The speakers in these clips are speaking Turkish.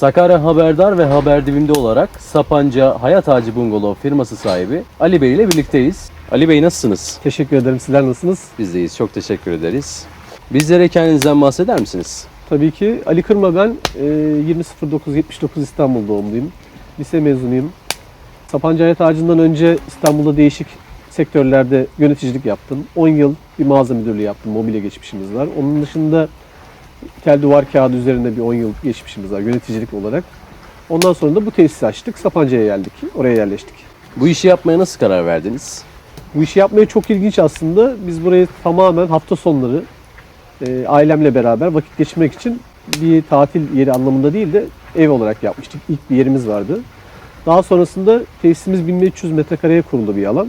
Sakarya Haberdar ve Haber Dibinde olarak Sapanca Hayat Ağacı Bungalov firması sahibi Ali Bey ile birlikteyiz. Ali Bey nasılsınız? Teşekkür ederim. Sizler nasılsınız? Biz deyiz. Çok teşekkür ederiz. Bizlere kendinizden bahseder misiniz? Tabii ki Ali Kırma ben. E, 20.09.79 İstanbul doğumluyum. Lise mezunuyum. Sapanca Hayat Ağacı'ndan önce İstanbul'da değişik sektörlerde yöneticilik yaptım. 10 yıl bir mağaza müdürlüğü yaptım. Mobilya geçmişimiz var. Onun dışında tel duvar kağıdı üzerinde bir 10 yıl geçmişimiz var yöneticilik olarak. Ondan sonra da bu tesisi açtık. Sapanca'ya geldik. Oraya yerleştik. Bu işi yapmaya nasıl karar verdiniz? Bu işi yapmaya çok ilginç aslında. Biz burayı tamamen hafta sonları e, ailemle beraber vakit geçirmek için bir tatil yeri anlamında değil de ev olarak yapmıştık. İlk bir yerimiz vardı. Daha sonrasında tesisimiz 1300 metrekareye kurulu bir alan.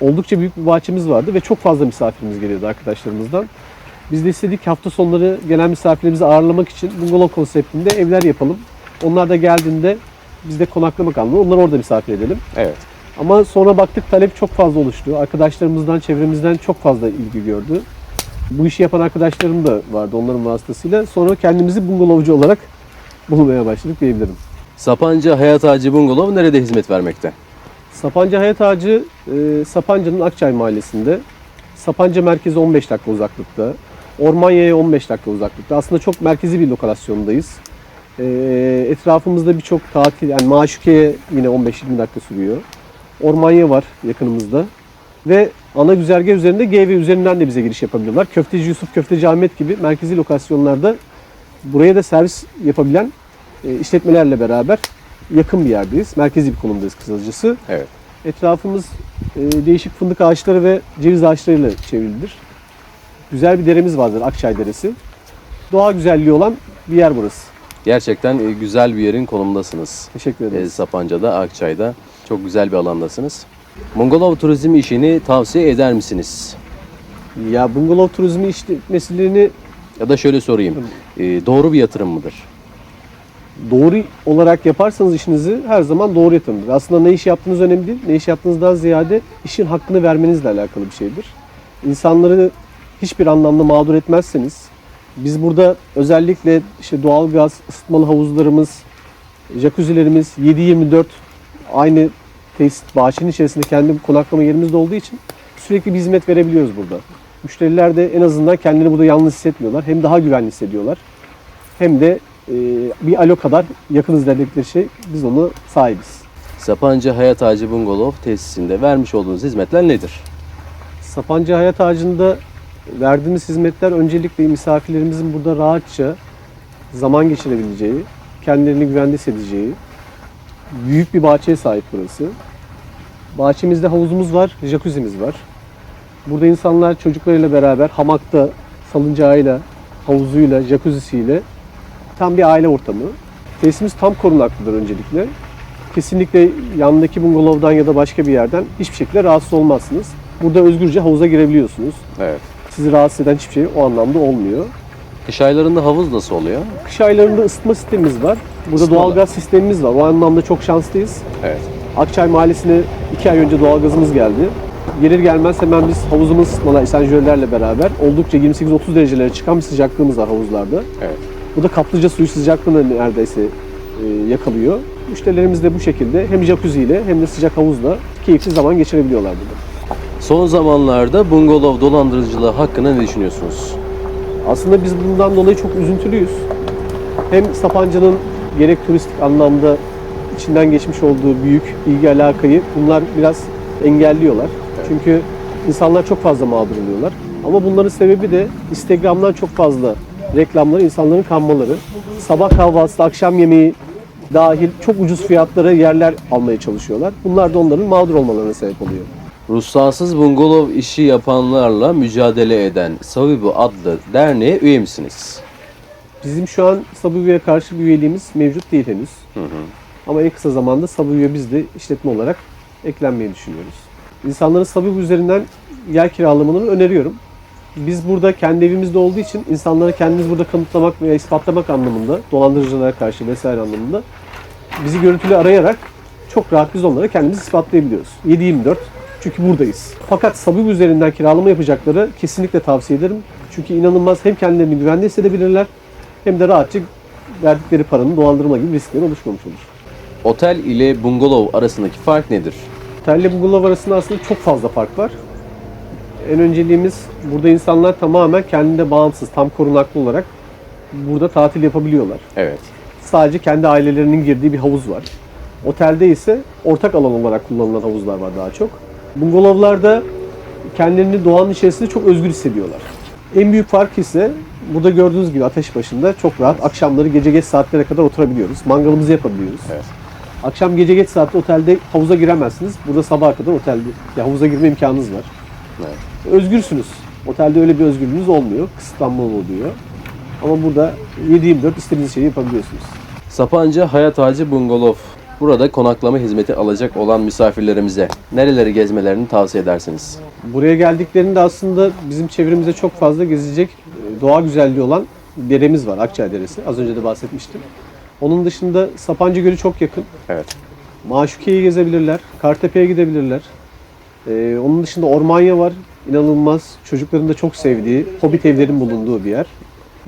Oldukça büyük bir bahçemiz vardı ve çok fazla misafirimiz geliyordu arkadaşlarımızdan. Biz de istedik hafta sonları gelen misafirlerimizi ağırlamak için bungalov konseptinde evler yapalım. Onlar da geldiğinde biz de konaklamak anlamında onları orada misafir edelim. Evet. Ama sonra baktık talep çok fazla oluştu. Arkadaşlarımızdan, çevremizden çok fazla ilgi gördü. Bu işi yapan arkadaşlarım da vardı onların vasıtasıyla. Sonra kendimizi bungalovcu olarak bulmaya başladık diyebilirim. Sapanca Hayat Ağacı Bungalov nerede hizmet vermekte? Sapanca Hayat Ağacı, e, Sapanca'nın Akçay Mahallesi'nde. Sapanca merkezi 15 dakika uzaklıkta. Ormanya'ya 15 dakika uzaklıkta. Aslında çok merkezi bir lokasyondayız. E, etrafımızda birçok tatil, yani Maşuke'ye yine 15-20 dakika sürüyor. Ormanya var yakınımızda. Ve ana güzergah üzerinde GV üzerinden de bize giriş yapabiliyorlar. Köfteci Yusuf, Köfteci Ahmet gibi merkezi lokasyonlarda buraya da servis yapabilen e, işletmelerle beraber yakın bir yerdeyiz. Merkezi bir konumdayız kısacası. Evet. Etrafımız e, değişik fındık ağaçları ve ceviz ağaçlarıyla çevrilidir. Güzel bir deremiz vardır Akçay Deresi. Doğa güzelliği olan bir yer burası. Gerçekten e, güzel bir yerin konumundasınız. Teşekkür E, ederiz. Sapanca'da, Akçay'da çok güzel bir alandasınız. Bungalov turizm işini tavsiye eder misiniz? Ya bungalov turizmi işletmesini Ya da şöyle sorayım. e, doğru bir yatırım mıdır? doğru olarak yaparsanız işinizi her zaman doğru yatırımdır. Aslında ne iş yaptığınız önemli değil. Ne iş yaptığınızdan ziyade işin hakkını vermenizle alakalı bir şeydir. İnsanları hiçbir anlamda mağdur etmezseniz biz burada özellikle işte doğalgaz, ısıtmalı havuzlarımız, jacuzzilerimiz 7-24 aynı tesis bahçenin içerisinde kendi konaklama yerimiz de olduğu için sürekli bir hizmet verebiliyoruz burada. Müşteriler de en azından kendini burada yalnız hissetmiyorlar. Hem daha güvenli hissediyorlar. Hem de e, bir alo kadar yakınız dedikleri şey biz onu sahibiz. Sapanca Hayat Ağacı Bungalov tesisinde vermiş olduğunuz hizmetler nedir? Sapanca Hayat Ağacı'nda verdiğimiz hizmetler öncelikle misafirlerimizin burada rahatça zaman geçirebileceği, kendilerini güvende hissedeceği büyük bir bahçeye sahip burası. Bahçemizde havuzumuz var, jacuzzi'miz var. Burada insanlar çocuklarıyla beraber hamakta, salıncağıyla, havuzuyla, jacuzzi'siyle tam bir aile ortamı. Tesisimiz tam korunaklıdır öncelikle. Kesinlikle yanındaki bungalovdan ya da başka bir yerden hiçbir şekilde rahatsız olmazsınız. Burada özgürce havuza girebiliyorsunuz. Evet. Sizi rahatsız eden hiçbir şey o anlamda olmuyor. Kış aylarında havuz nasıl oluyor? Kış aylarında ısıtma sistemimiz var. Burada Isıtmalı. doğalgaz sistemimiz var. O anlamda çok şanslıyız. Evet. Akçay Mahallesi'ne iki ay önce doğalgazımız geldi. Gelir gelmez hemen biz havuzumuz ısıtmalı esenjörlerle beraber oldukça 28-30 derecelere çıkan bir sıcaklığımız var havuzlarda. Evet. Bu da kaplıca suyu sıcaklığını neredeyse e, yakalıyor. Müşterilerimiz de bu şekilde hem jacuzzi ile hem de sıcak havuzla keyifli zaman geçirebiliyorlar burada. Son zamanlarda bungalov dolandırıcılığı hakkında ne düşünüyorsunuz? Aslında biz bundan dolayı çok üzüntülüyüz. Hem Sapanca'nın gerek turistik anlamda içinden geçmiş olduğu büyük ilgi alakayı bunlar biraz engelliyorlar. Çünkü insanlar çok fazla mağdur oluyorlar. Ama bunların sebebi de Instagram'dan çok fazla reklamları, insanların kanmaları. Sabah kahvaltısı, akşam yemeği dahil çok ucuz fiyatlara yerler almaya çalışıyorlar. Bunlar da onların mağdur olmalarına sebep oluyor. Ruhsatsız bungalov işi yapanlarla mücadele eden Savibu adlı derneğe üye misiniz? Bizim şu an Sabıvi'ye karşı bir üyeliğimiz mevcut değil henüz. Ama en kısa zamanda Sabıvi'ye biz de işletme olarak eklenmeyi düşünüyoruz. İnsanların Sabıvi üzerinden yer kiralamalarını öneriyorum. Biz burada kendi evimizde olduğu için insanlara kendimiz burada kanıtlamak veya ispatlamak anlamında, dolandırıcılara karşı vesaire anlamında bizi görüntülü arayarak çok rahat biz onlara kendimizi ispatlayabiliyoruz. 7-24 çünkü buradayız. Fakat Sabıvi üzerinden kiralama yapacakları kesinlikle tavsiye ederim. Çünkü inanılmaz hem kendilerini güvende hissedebilirler hem de rahatça verdikleri paranın dolandırma gibi riskleri oluşmamış olur. Otel ile bungalov arasındaki fark nedir? Otelle bungalov arasında aslında çok fazla fark var. En önceliğimiz burada insanlar tamamen kendine bağımsız, tam korunaklı olarak burada tatil yapabiliyorlar. Evet. Sadece kendi ailelerinin girdiği bir havuz var. Otelde ise ortak alan olarak kullanılan havuzlar var daha çok. Bungalovlarda kendilerini doğanın içerisinde çok özgür hissediyorlar. En büyük fark ise burada gördüğünüz gibi ateş başında çok rahat akşamları gece geç saatlere kadar oturabiliyoruz. Mangalımızı yapabiliyoruz. Evet. Akşam gece geç saatte otelde havuza giremezsiniz. Burada sabaha kadar otelde ya havuza girme imkanınız var. Evet. Özgürsünüz. Otelde öyle bir özgürlüğünüz olmuyor. Kısıtlanma oluyor. Ama burada 7-24 istediğiniz şeyi yapabiliyorsunuz. Sapanca Hayat Ağacı Bungalov. Burada konaklama hizmeti alacak olan misafirlerimize nereleri gezmelerini tavsiye edersiniz? Buraya geldiklerinde aslında bizim çevremizde çok fazla gezilecek e, doğa güzelliği olan deremiz var. Akçay Deresi. Az önce de bahsetmiştim. Onun dışında Sapanca Gölü çok yakın. Evet. Maşukiye'yi gezebilirler. Kartepe'ye gidebilirler. Ee, onun dışında Ormanya var. İnanılmaz. Çocukların da çok sevdiği, hobbit evlerin bulunduğu bir yer.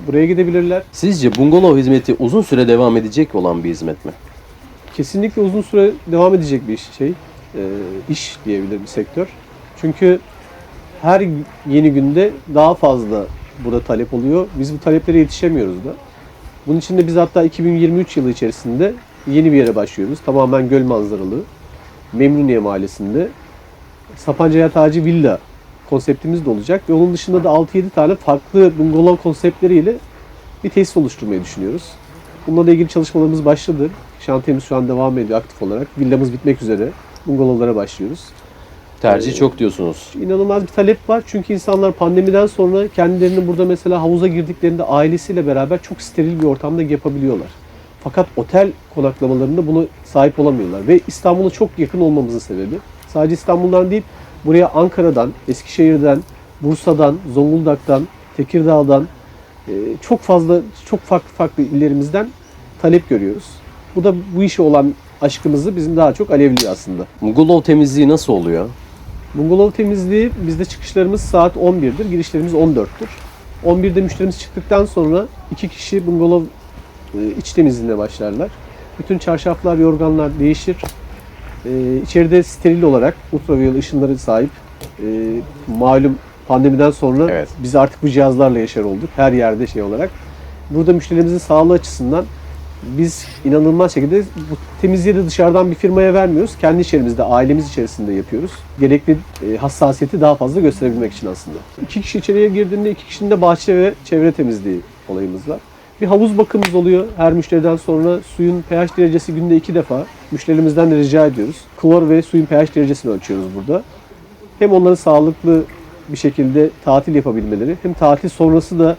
Buraya gidebilirler. Sizce bungalov hizmeti uzun süre devam edecek olan bir hizmet mi? Kesinlikle uzun süre devam edecek bir şey, e, iş diyebilir bir sektör. Çünkü her yeni günde daha fazla burada talep oluyor. Biz bu taleplere yetişemiyoruz da. Bunun için de biz hatta 2023 yılı içerisinde yeni bir yere başlıyoruz. Tamamen göl manzaralı. Memnuniye Mahallesi'nde. Sapanca Hayat Ağacı Villa konseptimiz de olacak. Ve onun dışında da 6-7 tane farklı bungalov konseptleriyle bir tesis oluşturmayı düşünüyoruz. Bununla ilgili çalışmalarımız başladı. Şantiyemiz şu an devam ediyor aktif olarak. Villamız bitmek üzere. Bungalovlara başlıyoruz. Tercih Ee, çok diyorsunuz. İnanılmaz bir talep var. Çünkü insanlar pandemiden sonra kendilerini burada mesela havuza girdiklerinde ailesiyle beraber çok steril bir ortamda yapabiliyorlar. Fakat otel konaklamalarında bunu sahip olamıyorlar. Ve İstanbul'a çok yakın olmamızın sebebi. Sadece İstanbul'dan değil, buraya Ankara'dan, Eskişehir'den, Bursa'dan, Zonguldak'tan, Tekirdağ'dan e, çok fazla, çok farklı farklı illerimizden talep görüyoruz. Bu da bu işe olan aşkımızı bizim daha çok alevliyor aslında. Bungalov temizliği nasıl oluyor? Bungalov temizliği bizde çıkışlarımız saat 11'dir, girişlerimiz 14'tür. 11'de müşterimiz çıktıktan sonra iki kişi bungalov e, iç temizliğine başlarlar. Bütün çarşaflar, yorganlar değişir. E, içeride steril olarak ultraviyole ışınları sahip e, malum pandemiden sonra Evet. biz artık bu cihazlarla yaşar olduk. Her yerde şey olarak. Burada müşterilerimizin sağlığı açısından biz inanılmaz şekilde bu temizliği de dışarıdan bir firmaya vermiyoruz. Kendi içerimizde, ailemiz içerisinde yapıyoruz. Gerekli e, hassasiyeti daha fazla gösterebilmek için aslında. İki kişi içeriye girdiğinde iki kişinin de bahçe ve çevre temizliği olayımız var. Bir havuz bakımımız oluyor. Her müşteriden sonra suyun pH derecesi günde iki defa müşterilerimizden de rica ediyoruz. Klor ve suyun pH derecesini ölçüyoruz burada. Hem onların sağlıklı bir şekilde tatil yapabilmeleri hem tatil sonrası da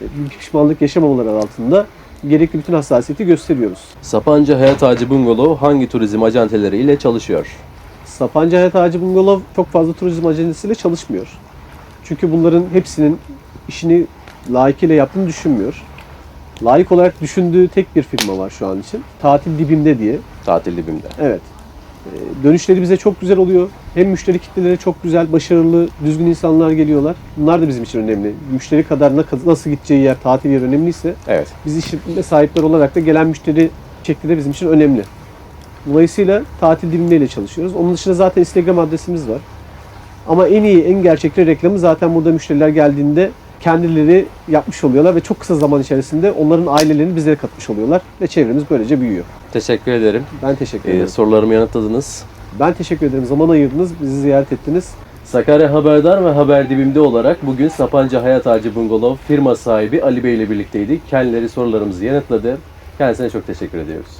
e, pişmanlık yaşamamaları altında gerekli bütün hassasiyeti gösteriyoruz. Sapanca Hayat Ağacı Bungalov hangi turizm acenteleri ile çalışıyor? Sapanca Hayat Ağacı Bungalov çok fazla turizm ajansıyla çalışmıyor. Çünkü bunların hepsinin işini layıkıyla yaptığını düşünmüyor. Layık olarak düşündüğü tek bir firma var şu an için. Tatil Dibimde diye. Tatil dibimde. Evet. Ee, Dönüşleri bize çok güzel oluyor. Hem müşteri kitleleri çok güzel, başarılı, düzgün insanlar geliyorlar. Bunlar da bizim için önemli. Müşteri kadar nasıl gideceği yer, tatil yeri önemliyse Evet. biz işletme sahipleri olarak da gelen müşteri şekli de bizim için önemli. Dolayısıyla tatil dilimleriyle çalışıyoruz. Onun dışında zaten Instagram adresimiz var. Ama en iyi, en gerçekçi reklamı zaten burada müşteriler geldiğinde kendileri yapmış oluyorlar ve çok kısa zaman içerisinde onların ailelerini bizlere katmış oluyorlar ve çevremiz böylece büyüyor. Teşekkür ederim. Ben teşekkür Ee, ederim. sorularımı yanıtladınız. Ben teşekkür ederim. Zaman ayırdınız, bizi ziyaret ettiniz. Sakarya Haberdar ve Haber Dibimde olarak bugün Sapanca Hayat Ağacı Bungalov firma sahibi Ali Bey ile birlikteydik. Kendileri sorularımızı yanıtladı. Kendisine çok teşekkür ediyoruz.